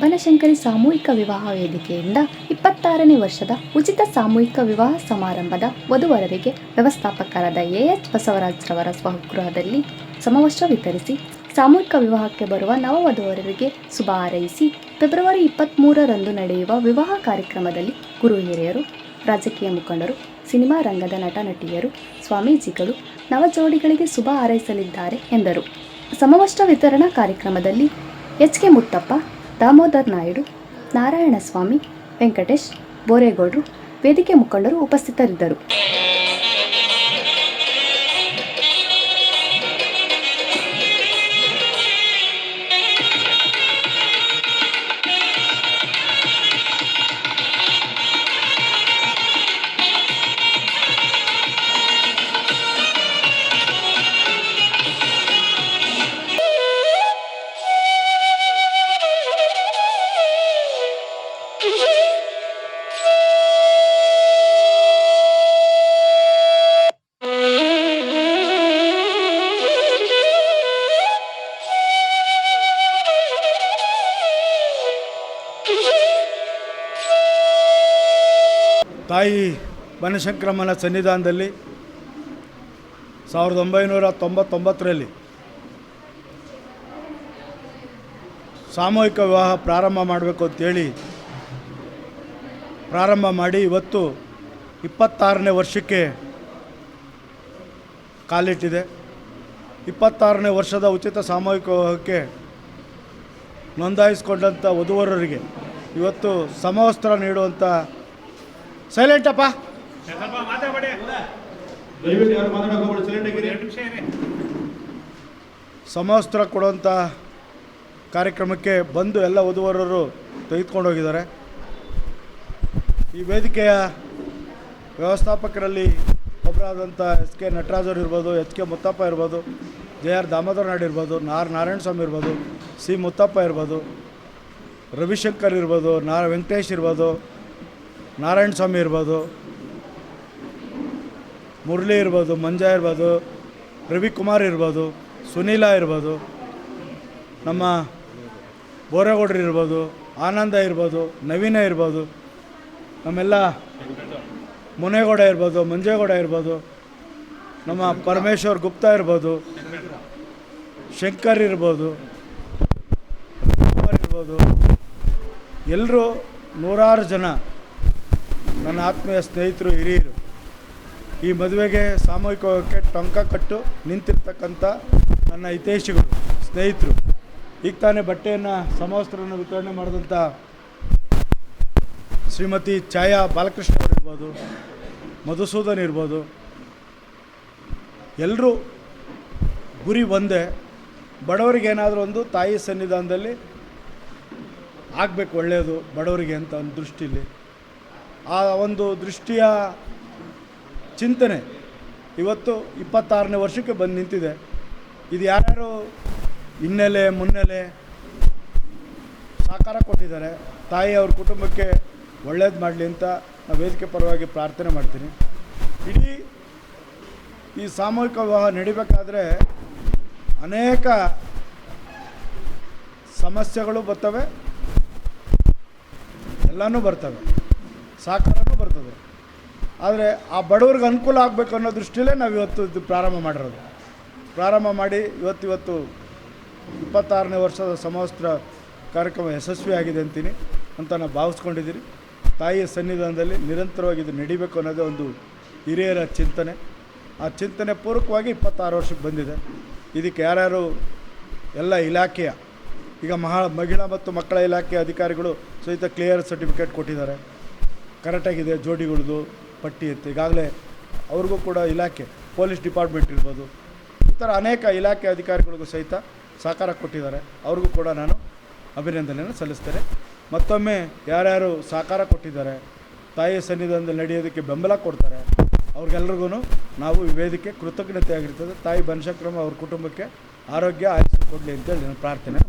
ಬನಶಂಕರಿ ಸಾಮೂಹಿಕ ವಿವಾಹ ವೇದಿಕೆಯಿಂದ ಇಪ್ಪತ್ತಾರನೇ ವರ್ಷದ ಉಚಿತ ಸಾಮೂಹಿಕ ವಿವಾಹ ಸಮಾರಂಭದ ವಧುವರರಿಗೆ ವ್ಯವಸ್ಥಾಪಕರಾದ ಎ ಎಚ್ ಬಸವರಾಜ್ರವರ ಸ್ವಗೃಹದಲ್ಲಿ ಸಮವಸ್ತ್ರ ವಿತರಿಸಿ ಸಾಮೂಹಿಕ ವಿವಾಹಕ್ಕೆ ಬರುವ ನವವಧುವರರಿಗೆ ಶುಭ ಹಾರೈಸಿ ಫೆಬ್ರವರಿ ಇಪ್ಪತ್ತ್ಮೂರರಂದು ನಡೆಯುವ ವಿವಾಹ ಕಾರ್ಯಕ್ರಮದಲ್ಲಿ ಗುರು ಹಿರಿಯರು ರಾಜಕೀಯ ಮುಖಂಡರು, ಸಿನಿಮಾ ರಂಗದ ನಟ ನಟಿಯರು ಸ್ವಾಮೀಜಿಗಳು, ನವಜೋಡಿಗಳಿಗೆ ಶುಭ ಹಾರೈಸಲಿದ್ದಾರೆ ಎಂದರು. ಸಮವಸ್ತ್ರ ವಿತರಣಾ ಕಾರ್ಯಕ್ರಮದಲ್ಲಿ ಎಚ್ ಕೆ ಮುತ್ತಪ್ಪ, ದಾಮೋದರ್ ನಾಯ್ಡು, ನಾರಾಯಣಸ್ವಾಮಿ, ವೆಂಕಟೇಶ್, ಬೋರೇಗೌಡರು, ವೇದಿಕೆ ಮುಖಂಡರು ಉಪಸ್ಥಿತರಿದ್ದರು. ತಾಯಿ ಬನಶಂಕರಮ್ಮನ ಸನ್ನಿಧಾನದಲ್ಲಿ ಸಾವಿರದ ಒಂಬೈನೂರ ತೊಂಬತ್ತೊಂಬತ್ತರಲ್ಲಿ ಸಾಮೂಹಿಕ ವಿವಾಹ ಪ್ರಾರಂಭ ಮಾಡಬೇಕು ಅಂತೇಳಿ ಪ್ರಾರಂಭ ಮಾಡಿ ಇವತ್ತು ಇಪ್ಪತ್ತಾರನೇ ವರ್ಷಕ್ಕೆ ಕಾಲಿಟ್ಟಿದೆ. ಇಪ್ಪತ್ತಾರನೇ ವರ್ಷದ ಉಚಿತ ಸಾಮೂಹಿಕ ವಿವಾಹಕ್ಕೆ ನೋಂದಾಯಿಸಿಕೊಂಡಂಥ ವಧುವರರಿಗೆ ಇವತ್ತು ಸಮವಸ್ತ್ರ ನೀಡುವಂಥ ಸೈಲೆಂಟ್ ಆಗಿರಿ ಸಮವಸ್ತ್ರ ಕೊಡುವಂಥ ಕಾರ್ಯಕ್ರಮಕ್ಕೆ ಬಂದು ಎಲ್ಲ ವಧುವರರು ತೆಗೆದುಕೊಂಡು ಹೋಗಿದ್ದಾರೆ. ಈ ವೇದಿಕೆಯ ವ್ಯವಸ್ಥಾಪಕರಲ್ಲಿ ಒಬ್ಬರಾದಂಥ ಎಸ್ ಕೆ ನಟರಾಜರು ಇರ್ಬೋದು, ಎಚ್ ಕೆ ಮುತ್ತಪ್ಪ ಇರ್ಬೋದು, ಜೆ ಆರ್ ದಾಮೋದರ ನಾಡ್ ಇರ್ಬೋದು, ನಾರ್ ನಾರಾಯಣ ಸ್ವಾಮಿ ಇರ್ಬೋದು, ಸಿ ಮುತ್ತಪ್ಪ ಇರ್ಬೋದು, ರವಿಶಂಕರ್ ಇರ್ಬೋದು, ನಾರ ವೆಂಕಟೇಶ್ ಇರ್ಬೋದು ನಾರಾಯಣ ಸ್ವಾಮಿ ಇರ್ಬೋದು, ಮುರಳಿ ಇರ್ಬೋದು, ಮಂಜ ಇರ್ಬೋದು, ರವಿಕುಮಾರ್ ಇರ್ಬೋದು, ಸುನೀಲ ಇರ್ಬೋದು, ನಮ್ಮ ಬೋರೇಗೌಡರು ಇರ್ಬೋದು, ಆನಂದ ಇರ್ಬೋದು, ನವೀನ ಇರ್ಬೋದು, ನಮ್ಮೆಲ್ಲ ಮುನೇಗೌಡ ಇರ್ಬೋದು, ಮಂಜೇಗೌಡ ಇರ್ಬೋದು, ನಮ್ಮ ಪರಮೇಶ್ವರ್ ಗುಪ್ತಾ ಇರ್ಬೋದು, ಶಂಕರ್ ಇರ್ಬೋದು ಇರ್ಬೋದು ಎಲ್ಲರೂ ನೂರಾರು ಜನ ನನ್ನ ಆತ್ಮೀಯ ಸ್ನೇಹಿತರು, ಹಿರಿಯರು, ಈ ಮದುವೆಗೆ ಸಾಮೂಹಿಕವಾಗಿ ಟೊಂಕ ಕಟ್ಟು ನಿಂತಿರ್ತಕ್ಕಂಥ ನನ್ನ ಹಿತೈಷಿಗಳು, ಸ್ನೇಹಿತರು, ಈಗ ತಾನೇ ಬಟ್ಟೆಯನ್ನು, ಸಮವಸ್ತ್ರವನ್ನು ವಿತರಣೆ ಮಾಡಿದಂಥ ಶ್ರೀಮತಿ ಛಾಯಾ ಬಾಲಕೃಷ್ಣ ಅವರಿರ್ಬೋದು, ಮಧುಸೂದನ್ ಇರ್ಬೋದು ಎಲ್ಲರೂ ಗುರಿ ಒಂದೇ ಬಡವರಿಗೆ ಏನಾದರೂ ಒಂದು ತಾಯಿ ಸನ್ನಿಧಾನದಲ್ಲಿ ಆಗಬೇಕು ಒಳ್ಳೆಯದು ಬಡವರಿಗೆ ಅಂತ ಒಂದು ದೃಷ್ಟಿಲಿ ಆ ಒಂದು ದೃಷ್ಟಿಯ ಚಿಂತನೆ ಇವತ್ತು ಇಪ್ಪತ್ತಾರನೇ ವರ್ಷಕ್ಕೆ ಬಂದು ನಿಂತಿದೆ. ಇದು ಯಾರ್ಯಾರು ಹಿನ್ನೆಲೆ, ಮುನ್ನೆಲೆ ಸಹಕಾರ ಕೊಟ್ಟಿದ್ದಾರೆ, ತಾಯಿ ಅವ್ರ ಕುಟುಂಬಕ್ಕೆ ಒಳ್ಳೇದು ಮಾಡಲಿ ಅಂತ ನಾವು ವೇದಿಕೆ ಪರವಾಗಿ ಪ್ರಾರ್ಥನೆ ಮಾಡ್ತೀನಿ. ಇಡೀ ಈ ಸಾಮೂಹಿಕ ವಿವಾಹ ನಡಿಬೇಕಾದ್ರೆ ಅನೇಕ ಸಮಸ್ಯೆಗಳು ಬರ್ತವೆ, ಎಲ್ಲನೂ ಬರ್ತವೆ. ಸಾಕಾರನೂ ಬರ್ತದೆ. ಆದರೆ ಆ ಬಡವ್ರಿಗೆ ಅನುಕೂಲ ಆಗಬೇಕು ಅನ್ನೋ ದೃಷ್ಟಿಯಲ್ಲೇ ನಾವು ಇವತ್ತು ಇದು ಪ್ರಾರಂಭ ಮಾಡಿರೋದು. ಪ್ರಾರಂಭ ಮಾಡಿ ಇವತ್ತಿವತ್ತು ಇಪ್ಪತ್ತಾರನೇ ವರ್ಷದ ಸಮವಸ್ತ್ರ ಕಾರ್ಯಕ್ರಮ ಯಶಸ್ವಿಯಾಗಿದೆ ಅಂತೀನಿ ಅಂತ ನಾವು ಭಾವಿಸ್ಕೊಂಡಿದ್ದೀರಿ ತಾಯಿಯ ಸನ್ನಿಧಾನದಲ್ಲಿ ನಿರಂತರವಾಗಿ ಇದು ನಡಿಬೇಕು ಅನ್ನೋದೇ ಒಂದು ಹಿರಿಯರ ಚಿಂತನೆ. ಆ ಚಿಂತನೆ ಪೂರ್ವಕವಾಗಿ ಇಪ್ಪತ್ತಾರು ವರ್ಷಕ್ಕೆ ಬಂದಿದೆ. ಇದಕ್ಕೆ ಯಾರ್ಯಾರು ಎಲ್ಲ ಇಲಾಖೆಯ, ಈಗ ಮಹಾ ಮಹಿಳಾ ಮತ್ತು ಮಕ್ಕಳ ಇಲಾಖೆ ಅಧಿಕಾರಿಗಳು ಸಹಿತ ಕ್ಲಿಯರ್ ಸರ್ಟಿಫಿಕೇಟ್ ಕೊಟ್ಟಿದ್ದಾರೆ. ಕರೆಕ್ಟಾಗಿದೆ ಜೋಡಿಗಳದು, ಪಟ್ಟಿ ಅಂತ ಈಗಾಗಲೇ ಅವ್ರಿಗೂ ಕೂಡ ಇಲಾಖೆ, ಪೊಲೀಸ್ ಡಿಪಾರ್ಟ್ಮೆಂಟ್ ಇರ್ಬೋದು, ಈ ಥರ ಅನೇಕ ಇಲಾಖೆ ಅಧಿಕಾರಿಗಳಿಗೂ ಸಹಿತ ಸಹಕಾರ ಕೊಟ್ಟಿದ್ದಾರೆ. ಅವ್ರಿಗೂ ಕೂಡ ನಾನು ಅಭಿನಂದನೆಯನ್ನು ಸಲ್ಲಿಸ್ತೇನೆ. ಮತ್ತೊಮ್ಮೆ ಯಾರ್ಯಾರು ಸಹಕಾರ ಕೊಟ್ಟಿದ್ದಾರೆ, ತಾಯಿ ಸನ್ನಿಧಾನದಲ್ಲಿ ನಡೆಯೋದಕ್ಕೆ ಬೆಂಬಲ ಕೊಡ್ತಾರೆ ಅವ್ರಿಗೆಲ್ರಿಗೂ ನಾವು ಈ ವೇದಿಕೆ ಕೃತಜ್ಞತೆ ಆಗಿರ್ತದೆ. ತಾಯಿ ಬನಶಕ್ರಮ ಅವ್ರ ಕುಟುಂಬಕ್ಕೆ ಆರೋಗ್ಯ, ಆಯಸ್ಸು ಕೊಡಲಿ ಅಂತೇಳಿ ನಾನು ಪ್ರಾರ್ಥನೆ.